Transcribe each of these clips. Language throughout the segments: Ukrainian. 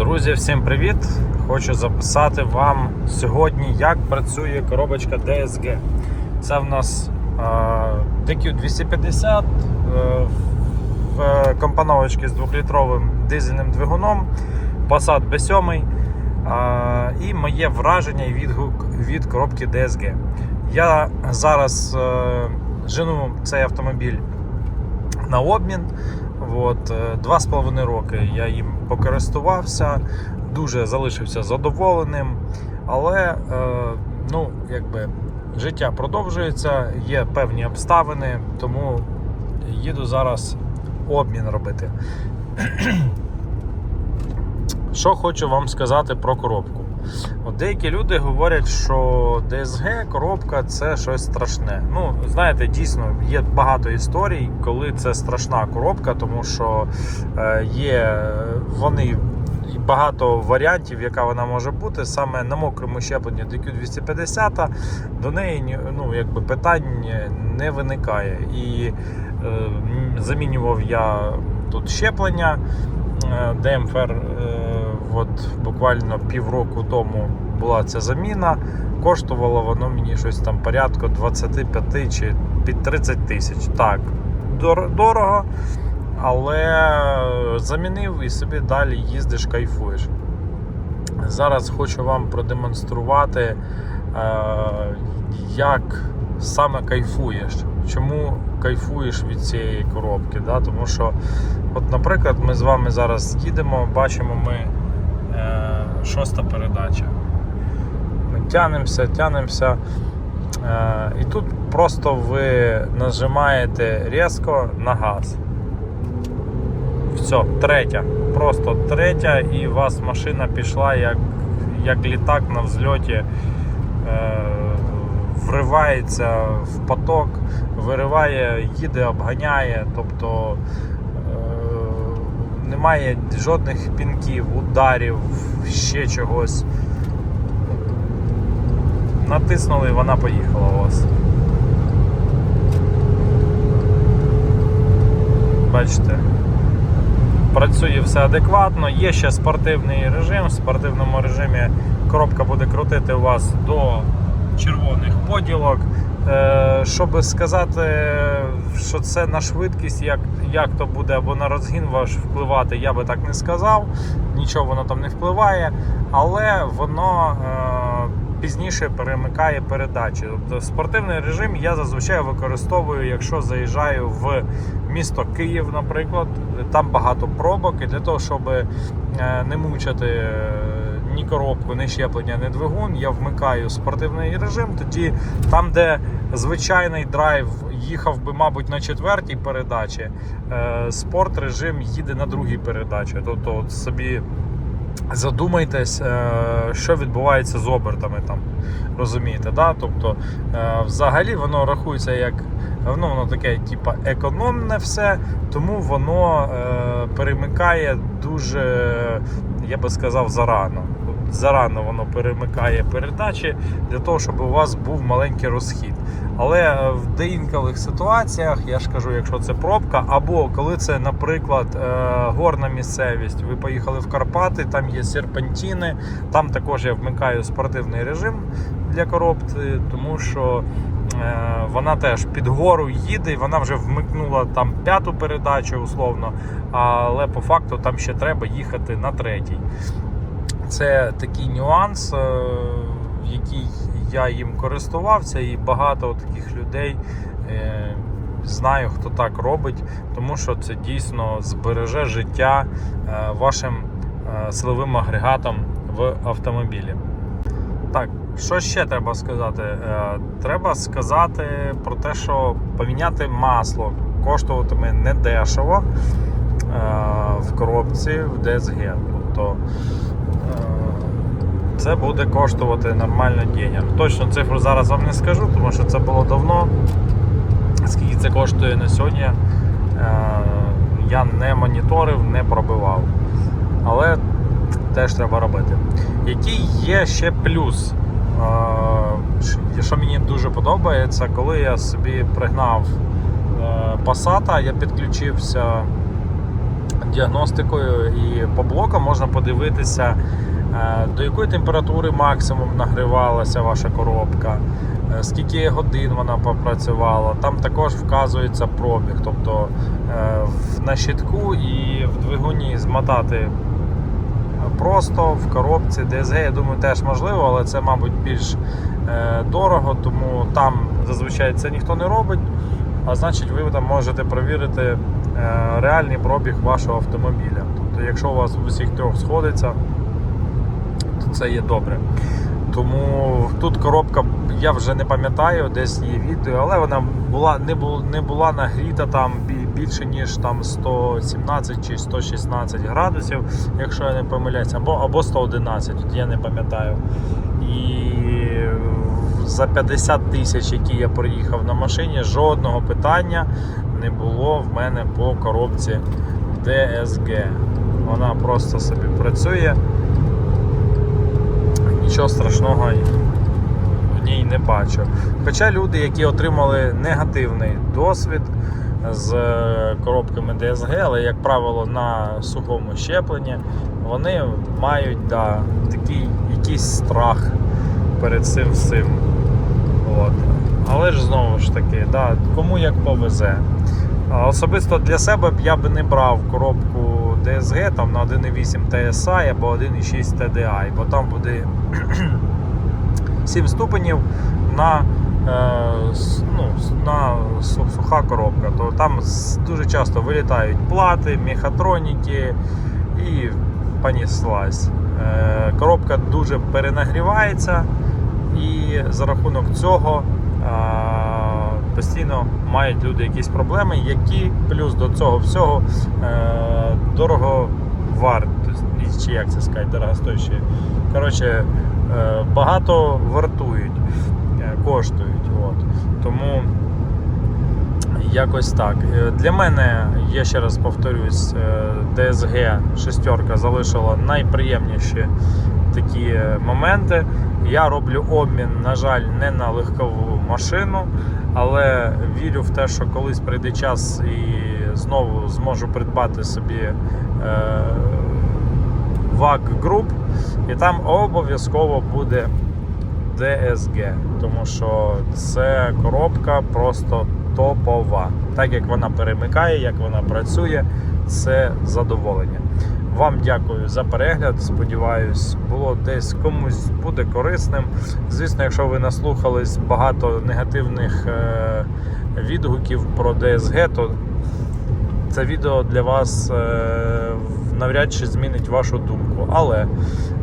Друзі, всім привіт! Хочу записати вам сьогодні, як працює коробочка DSG. Це в нас е, DQ250 е, в компоновочці з 2-літровим дизельним двигуном, Passat B7 е, і моє враження і відгук від коробки DSG. Я зараз жену цей автомобіль на обмін. От, е, Два з половиною роки я їм покористувався, дуже залишився задоволеним. Але е, ну, якби, життя продовжується, є певні обставини, тому їду зараз обмін робити. Що хочу вам сказати про коробку. От деякі люди говорять, що DSG коробка це щось страшне. Ну, знаєте, дійсно є багато історій, коли це страшна коробка, тому що е, є вони багато варіантів, яка вона може бути. Саме на мокрому щепленні DQ250 до неї ну, якби питань не виникає. І е, замінював я тут щеплення. Е, ДМФР е, от буквально півроку тому була ця заміна. Коштувало воно мені щось там порядку 25 чи під 30 тисяч. Так, дорого, але замінив і собі далі їздиш, кайфуєш. Зараз хочу вам продемонструвати, е, як саме кайфуєш. Чому кайфуєш від цієї коробки? Да? Тому що, от, наприклад, ми з вами зараз їдемо, бачимо ми шоста передача. Ми тянемося, тянемося. Е, і тут просто ви нажимаєте різко на газ. Все, третя. Просто третя, і у вас машина пішла як, як літак на взльоті. Е, вривається в поток, вириває, їде, обганяє, тобто немає жодних пінків, ударів, ще чогось. Натиснули і вона поїхала у вас. Бачите, працює все адекватно. Є ще спортивний режим. В спортивному режимі коробка буде крутити у вас до червоних поділок. Е, Щоб сказати, що це на швидкість, як, як то буде або на розгін ваш впливати, я би так не сказав. Нічого воно там не впливає, але воно е, пізніше перемикає передачі. Тобто спортивний режим я зазвичай використовую, якщо заїжджаю в місто Київ, наприклад. Там багато пробок, і для того, щоб е, не мучити е, ні коробку, ні щеплення, ні двигун, я вмикаю спортивний режим. Тоді там, де звичайний драйв їхав би, мабуть, на четвертій передачі, е, спорт режим їде на другій передачі. Тобто, от собі задумайтесь, е, що відбувається з обертами там. Розумієте, да? Тобто, е, взагалі воно рахується як ну, воно таке, типа, економне все, тому воно перемикає дуже, я би сказав, зарано. Зарано воно перемикає передачі для того, щоб у вас був маленький розхід. Але е, в деінких ситуаціях, я ж кажу, якщо це пробка, або коли це, наприклад, е, горна місцевість, ви поїхали в Карпати, там є серпантіни, там також я вмикаю спортивний режим для коробки, тому що е, вона теж під гору їде, і вона вже вмикнула там п'яту передачу, условно, але по факту там ще треба їхати на третій. Це такий нюанс, е, який я їм користувався, і багато таких людей е, знаю, хто так робить, тому що це дійсно збереже життя вашим силовим агрегатом в автомобілі. Так, що ще треба сказати? Е, Треба сказати про те, що поміняти масло коштуватиме недешево е, в коробці в DSG. Тобто е, це буде коштувати нормально денег. Точно цифру зараз вам не скажу, тому що це було давно. Скільки це коштує на сьогодні, я не моніторив, не пробивав. Теж треба робити. Який є ще плюс, е, що мені дуже подобається, коли я собі пригнав е, Passat, я підключився діагностикою і по блокам можна подивитися, е, до якої температури максимум нагрівалася ваша коробка, е, скільки годин вона попрацювала. Там також вказується пробіг. Тобто е, на щитку і в двигуні змотати просто в коробці DSG, я думаю, теж можливо, але це, мабуть, більш е, дорого, тому там зазвичай це ніхто не робить. А значить, ви там можете перевірити е, реальний пробіг вашого автомобіля. Тобто, якщо у вас в усіх трьох сходиться, то це є добре. Тому тут коробка, я вже не пам'ятаю, десь є відео, але вона була не була, не була нагріта там більше ніж там 117 чи 116 градусів, якщо я не помиляюся, або, або 111, тут я не пам'ятаю. І за 50 тисяч, які я проїхав на машині, жодного питання не було в мене по коробці DSG. Вона просто собі працює нічого страшного в ній не бачу. Хоча люди, які отримали негативний досвід з е, коробками DSG, але, як правило, на сухому щепленні, вони мають да, такий якийсь страх перед цим всім. От. Але ж знову ж таки, да, кому як повезе. Особисто для себе б я би не брав коробку DSG там на 1.8 TSI або 1.6 TDI, бо там буде 7 ступенів на, ну, на суха коробка. То там дуже часто вилітають плати, мехатроніки і поніслась. Е, коробка дуже перенагрівається і за рахунок цього е, постійно мають люди якісь проблеми, які плюс до цього всього е, дорого варті, чи як це сказати, дорогостоящі. Коротше, е, багато вартують, е, коштують. От. Тому якось так. Е, Для мене, я ще раз повторюсь, е, DSG шестерка залишила найприємніші такі е, моменти. Я роблю обмін, на жаль, не на легкову машину, але вірю в те, що колись прийде час і знову зможу придбати собі е, VAG Group, і там обов'язково буде DSG, тому що це коробка просто топова. Так як вона перемикає, як вона працює, це задоволення. Вам дякую за перегляд. Сподіваюсь, було десь комусь буде корисним. Звісно, якщо ви наслухались багато негативних е, відгуків про DSG, то це відео для вас е, навряд чи змінить вашу думку. Але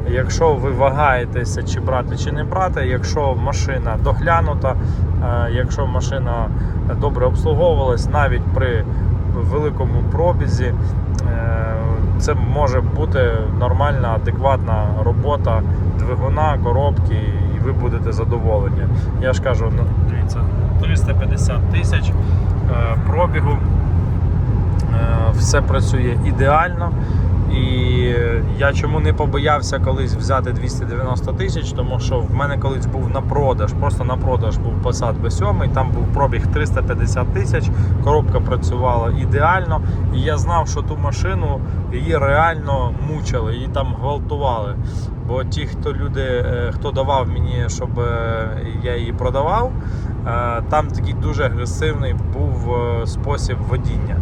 якщо ви вагаєтеся, чи брати, чи не брати, якщо машина доглянута, е, якщо машина добре обслуговувалась, навіть при великому пробізі, е, це може бути нормальна, адекватна робота двигуна, коробки, і ви будете задоволені. Я ж кажу, ну, дивіться, 350 тисяч пробігу. Все працює ідеально. І я чому не побоявся колись взяти 290 тисяч, тому що в мене колись був на продаж, просто на продаж був Passat B7, там був пробіг 350 тисяч, коробка працювала ідеально, і я знав, що ту машину її реально мучили, її там гвалтували. Бо ті, хто люди, е, хто давав мені, щоб е, я її продавав, е, там такий дуже агресивний був спосіб водіння.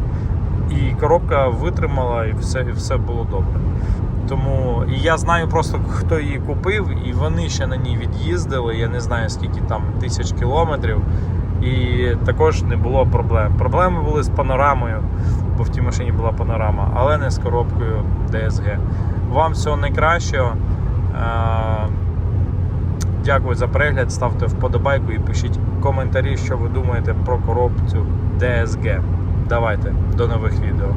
І коробка витримала, і все, і все було добре. Тому і я знаю просто, хто її купив, і вони ще на ній від'їздили. Я не знаю скільки там тисяч кілометрів. І також не було проблем. Проблеми були з панорамою, бо в тій машині була панорама, але не з коробкою DSG. Вам всього найкращого. Е, Дякую за перегляд. Ставте вподобайку і пишіть коментарі, що ви думаєте про коробцю DSG. Давайте, до нових відео.